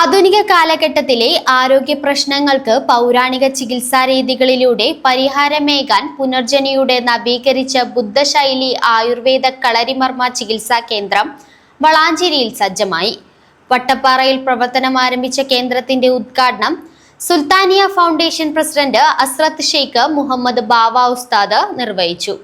ആധുനിക കാലഘട്ടത്തിലെ ആരോഗ്യ പ്രശ്നങ്ങൾക്ക് പൗരാണിക ചികിത്സാ രീതികളിലൂടെ പരിഹാരമേകാൻ പുനർജനിയുടെ നവീകരിച്ച ബുദ്ധശൈലി ആയുർവേദ കളരിമർമ്മ ചികിത്സാ കേന്ദ്രം വളാഞ്ചേരിയിൽ സജ്ജമായി. വട്ടപ്പാറയിൽ പ്രവർത്തനം ആരംഭിച്ച കേന്ദ്രത്തിന്റെ ഉദ്ഘാടനം സുൽത്താനിയ ഫൗണ്ടേഷൻ പ്രസിഡന്റ് അസ്രത്ത് ഷെയ്ഖ് മുഹമ്മദ് ബാവ ഉസ്താദ് നിർവഹിച്ചു.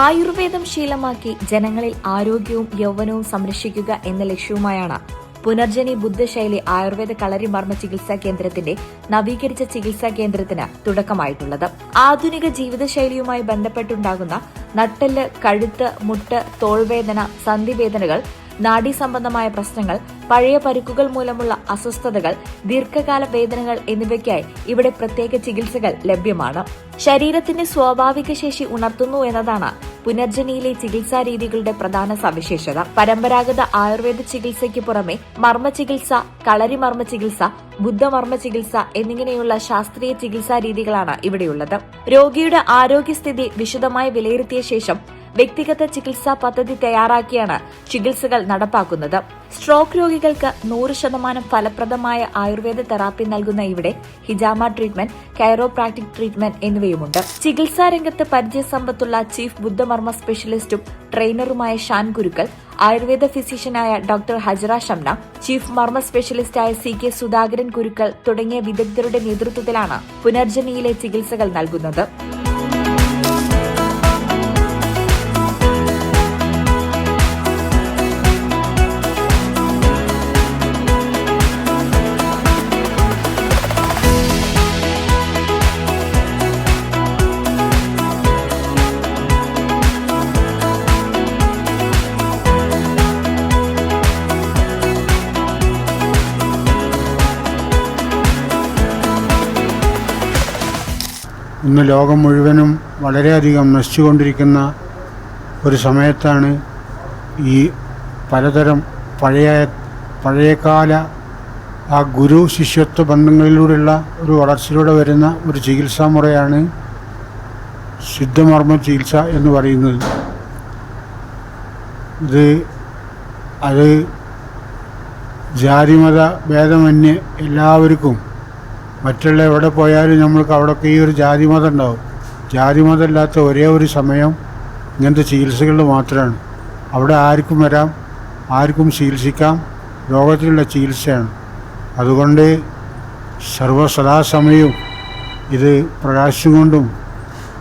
ആയുർവേദം ശീലമാക്കി ജനങ്ങളിൽ ആരോഗ്യവും യൗവനവും സംരക്ഷിക്കുക എന്ന ലക്ഷ്യവുമായാണ് പുനർജനി ബുദ്ധശൈലി ആയുർവേദ കളരി മർമ്മ ചികിത്സാ കേന്ദ്രത്തിന്റെ നവീകരിച്ച ചികിത്സാ കേന്ദ്രത്തിന് തുടക്കമായിട്ടുള്ളത്. ആധുനിക ജീവിതശൈലിയുമായി ബന്ധപ്പെട്ടുണ്ടാകുന്ന നട്ടെല്ല് കഴുത്ത് മുട്ട് തോൾവേദന സന്ധിവേദനകൾ നാഡീ സംബന്ധമായ പ്രശ്നങ്ങൾ പഴയ പരുക്കുകൾ മൂലമുള്ള അസ്വസ്ഥതകൾ ദീർഘകാല വേദനകൾ എന്നിവയ്ക്കായി ഇവിടെ പ്രത്യേക ചികിത്സകൾ ലഭ്യമാണ്. ശരീരത്തിന്റെ സ്വാഭാവിക ശേഷി ഉണർത്തുന്നു എന്നതാണ് പുനർജനിയിലെ ചികിത്സാ രീതികളുടെ പ്രധാന സവിശേഷത. പരമ്പരാഗത ആയുർവേദ ചികിത്സയ്ക്ക് പുറമെ മർമ്മ ചികിത്സ കളരി മർമ്മ ചികിത്സ ബുദ്ധമർമ്മ ചികിത്സ എന്നിങ്ങനെയുള്ള ശാസ്ത്രീയ ചികിത്സാ രീതികളാണ് ഇവിടെയുള്ളത്. രോഗിയുടെ ആരോഗ്യസ്ഥിതി വിശദമായി വിലയിരുത്തിയ ശേഷം വ്യക്തിഗത ചികിത്സാ പദ്ധതി തയ്യാറാക്കിയാണ് ചികിത്സകൾ നടപ്പാക്കുന്നത്. സ്ട്രോക്ക് രോഗികൾക്ക് നൂറ് ശതമാനം ഫലപ്രദമായ ആയുർവേദ തെറാപ്പി നൽകുന്ന ഇവിടെ ഹിജാമ ട്രീറ്റ്മെന്റ് കൈറോപ്രാക്ടിക് ട്രീറ്റ്മെന്റ് എന്നിവയുമുണ്ട്. ചികിത്സാ രംഗത്ത് പരിചയസമ്പത്തുള്ള ചീഫ് ബുദ്ധമർമ്മ സ്പെഷ്യലിസ്റ്റും ട്രെയിനറുമായ ഷാൻ ഗുരുക്കൾ ആയുർവേദ ഫിസിഷ്യനായ ഡോക്ടർ ഹജറ ഷംന ചീഫ് മർമ്മ സ്പെഷ്യലിസ്റ്റായ സി കെ സുധാകരൻ ഗുരുക്കൾ തുടങ്ങിയ വിദഗ്ധരുടെ നേതൃത്വത്തിലാണ് പുനർജനിയിലെ ചികിത്സകൾ നൽകുന്നത്. ഇന്ന് ലോകം മുഴുവനും വളരെയധികം നശിച്ചുകൊണ്ടിരിക്കുന്ന ഒരു സമയത്താണ് ഈ പലതരം പഴയ പഴയകാല ആ ഗുരു ശിഷ്യത്വ ബന്ധങ്ങളിലൂടെയുള്ള ഒരു വളർച്ചയിലൂടെ വരുന്ന ഒരു ചികിത്സാ മുറയാണ് സിദ്ധമർമ്മ ചികിത്സ എന്ന് പറയുന്നത്. ഇത് അത് ജാതിമത ഭേദമന്യേ എല്ലാവർക്കും മറ്റുള്ള എവിടെ പോയാലും നമ്മൾക്ക് അവിടെയൊക്കെ ഈ ഒരു ജാതിമതം ഉണ്ടാവും. ജാതിമതം ഇല്ലാത്ത ഒരേ ഒരു സമയം ഇങ്ങനത്തെ ചികിത്സകളിൽ മാത്രമാണ്. അവിടെ ആർക്കും വരാം ആർക്കും ചികിത്സിക്കാം രോഗത്തിലുള്ള ചികിത്സയാണ്. അതുകൊണ്ട് സർവസദാസമയവും ഇത് പ്രകാശിച്ചുകൊണ്ടും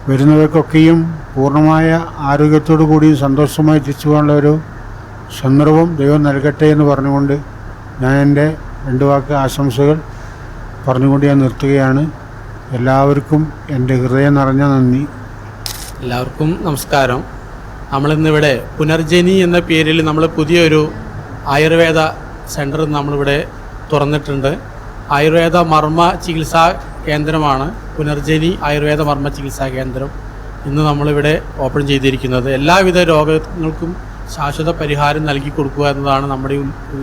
വരുന്നവർക്കൊക്കെയും പൂർണമായ ആരോഗ്യത്തോടു കൂടിയും സന്തോഷമായി തിരിച്ചു പോകാനുള്ള ഒരു സന്ദർഭം ദൈവം നൽകട്ടെ എന്ന് പറഞ്ഞുകൊണ്ട് ഞാൻ എന്റെ രണ്ട് വാക്ക് ആശംസകൾ പറഞ്ഞുകൊണ്ട് ഞാൻ നിർത്തുകയാണ്. എല്ലാവർക്കും എന്റെ ഹൃദയം നിറഞ്ഞ നന്ദി. എല്ലാവർക്കും നമസ്കാരം. നമ്മളിന്നിവിടെ പുനർജനി എന്ന പേരിൽ നമ്മൾ പുതിയൊരു ആയുർവേദ സെന്റർ നമ്മളിവിടെ തുറന്നിട്ടുണ്ട്. ആയുർവേദ മർമ്മ ചികിത്സാ കേന്ദ്രമാണ്. പുനർജനി ആയുർവേദ മർമ്മ ചികിത്സാ കേന്ദ്രം ഇന്ന് നമ്മളിവിടെ ഓപ്പൺ ചെയ്തിരിക്കുന്നത്. എല്ലാവിധ രോഗങ്ങൾക്കും ശാശ്വത പരിഹാരം നൽകി കൊടുക്കുക എന്നതാണ് നമ്മുടെ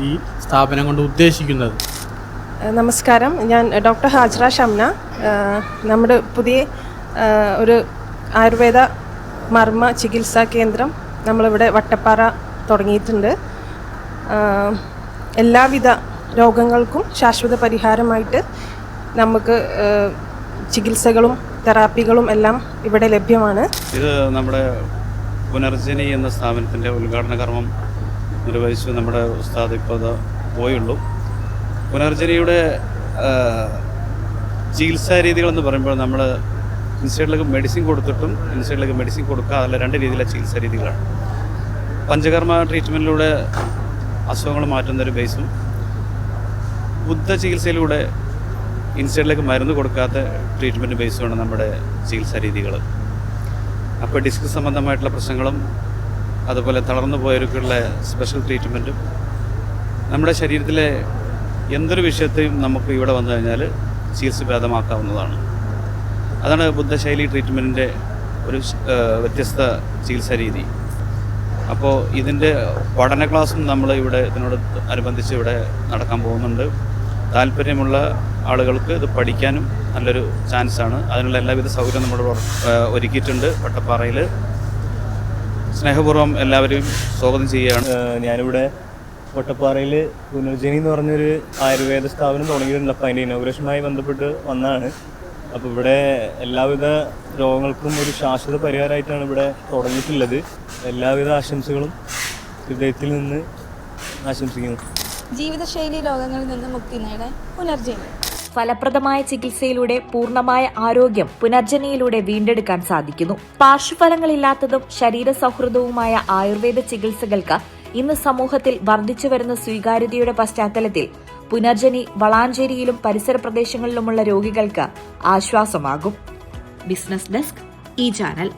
ഈ സ്ഥാപനം കൊണ്ട് ഉദ്ദേശിക്കുന്നത്. നമസ്കാരം. ഞാൻ ഡോക്ടർ ഹാജ്ര ഷംന. നമ്മുടെ പുതിയ ഒരു ആയുർവേദ മർമ്മ ചികിത്സാ കേന്ദ്രം നമ്മളിവിടെ വട്ടപ്പാറ തുടങ്ങിയിട്ടുണ്ട്. എല്ലാവിധ രോഗങ്ങൾക്കും ശാശ്വത പരിഹാരമായിട്ട് നമുക്ക് ചികിത്സകളും തെറാപ്പികളും എല്ലാം ഇവിടെ ലഭ്യമാണ്. ഇത് നമ്മുടെ പുനർജനി എന്ന സ്ഥാപനത്തിന്റെ ഉദ്ഘാടന കർമ്മം നിർവഹിച്ചു നമ്മുടെ ഉസ്താദ് ഇപ്പോൾ പോയുള്ളൂ. പുനർജനിയുടെ ചികിത്സാ രീതികളെന്ന് പറയുമ്പോൾ നമ്മൾ ഇൻസൈഡിലേക്ക് മെഡിസിൻ കൊടുത്തിട്ടും ഇൻസൈഡിലേക്ക് മെഡിസിൻ കൊടുക്കാതെ രണ്ട് രീതിയിലെ ചികിത്സാ രീതികളാണ്. പഞ്ചകർമ്മ ട്രീറ്റ്മെന്റിലൂടെ അസുഖങ്ങൾ മാറ്റുന്ന ഒരു ബേസും ബുദ്ധ ചികിത്സയിലൂടെ ഇൻസൈഡിലേക്ക് മരുന്ന് കൊടുക്കാത്ത ട്രീറ്റ്മെന്റ് ബേസുമാണ് നമ്മുടെ ചികിത്സാ രീതികൾ അപ്പോൾ ഡിസ്ക് സംബന്ധമായിട്ടുള്ള പ്രശ്നങ്ങളും അതുപോലെ തളർന്നു പോയവർക്കുള്ള സ്പെഷ്യൽ ട്രീറ്റ്മെന്റും നമ്മുടെ ശരീരത്തിലെ എന്തൊരു വിഷയത്തെയും നമുക്ക് ഇവിടെ വന്നു കഴിഞ്ഞാൽ ചികിത്സ ഭേദമാക്കാവുന്നതാണ്. അതാണ് ബുദ്ധശൈലി ട്രീറ്റ്മെന്റിന്റെ ഒരു വ്യത്യസ്ത ചികിത്സാ രീതി. അപ്പോൾ ഇതിന്റെ പഠന ക്ലാസ്സും നമ്മൾ ഇവിടെ ഇതിനോട് അനുബന്ധിച്ച് ഇവിടെ നടക്കാൻ പോകുന്നുണ്ട്. താല്പര്യമുള്ള ആളുകൾക്ക് ഇത് പഠിക്കാനും നല്ലൊരു ചാൻസാണ്. അതിനുള്ള എല്ലാവിധ സൗകര്യം നമ്മൾ ഒരുക്കിയിട്ടുണ്ട് വട്ടപ്പാറയിൽ സ്നേഹപൂർവം എല്ലാവരെയും സ്വാഗതം ചെയ്യുകയാണ്. ഞാനിവിടെ വട്ടപ്പാറയിൽ പുനർജനി എന്ന് പറഞ്ഞൊരു ആയുർവേദ സ്ഥാപനം തുടങ്ങിയിട്ടുണ്ട്. അപ്പോൾ അതിന്റെ ഇനോഗ്രേഷനുമായി ബന്ധപ്പെട്ട് വന്നതാണ് അപ്പോൾ ഇവിടെ എല്ലാവിധ രോഗങ്ങൾക്കും ഒരു ശാശ്വത പരിഹാരമായിട്ടാണ് ഇവിടെ തുടങ്ങിയിട്ടുള്ളത്. എല്ലാവിധ ആശംസകളും ഹൃദയത്തിൽ നിന്ന് ആശംസിക്കുന്നു. ജീവിതശൈലി രോഗങ്ങളിൽ നിന്ന് മുക്തി നേടാൻ പുനർജനി. ഫലപ്രദമായ ചികിത്സയിലൂടെ പൂർണമായ ആരോഗ്യം പുനർജനിയിലൂടെ വീണ്ടെടുക്കാൻ സാധിക്കുന്നു. പാർശ്വഫലങ്ങളില്ലാത്തതും ശരീര സൗഹൃദവുമായ ആയുർവേദ ചികിത്സകൾക്ക് ഇന്ന് സമൂഹത്തിൽ വർദ്ധിച്ചു വരുന്ന സ്വീകാര്യതയുടെ പശ്ചാത്തലത്തിൽ പുനർജനി വളാഞ്ചേരിയിലും പരിസര പ്രദേശങ്ങളിലുമുള്ള രോഗികൾക്ക് ആശ്വാസമാകും. ബിസിനസ് ഡെസ്ക് ഈ ചാനൽ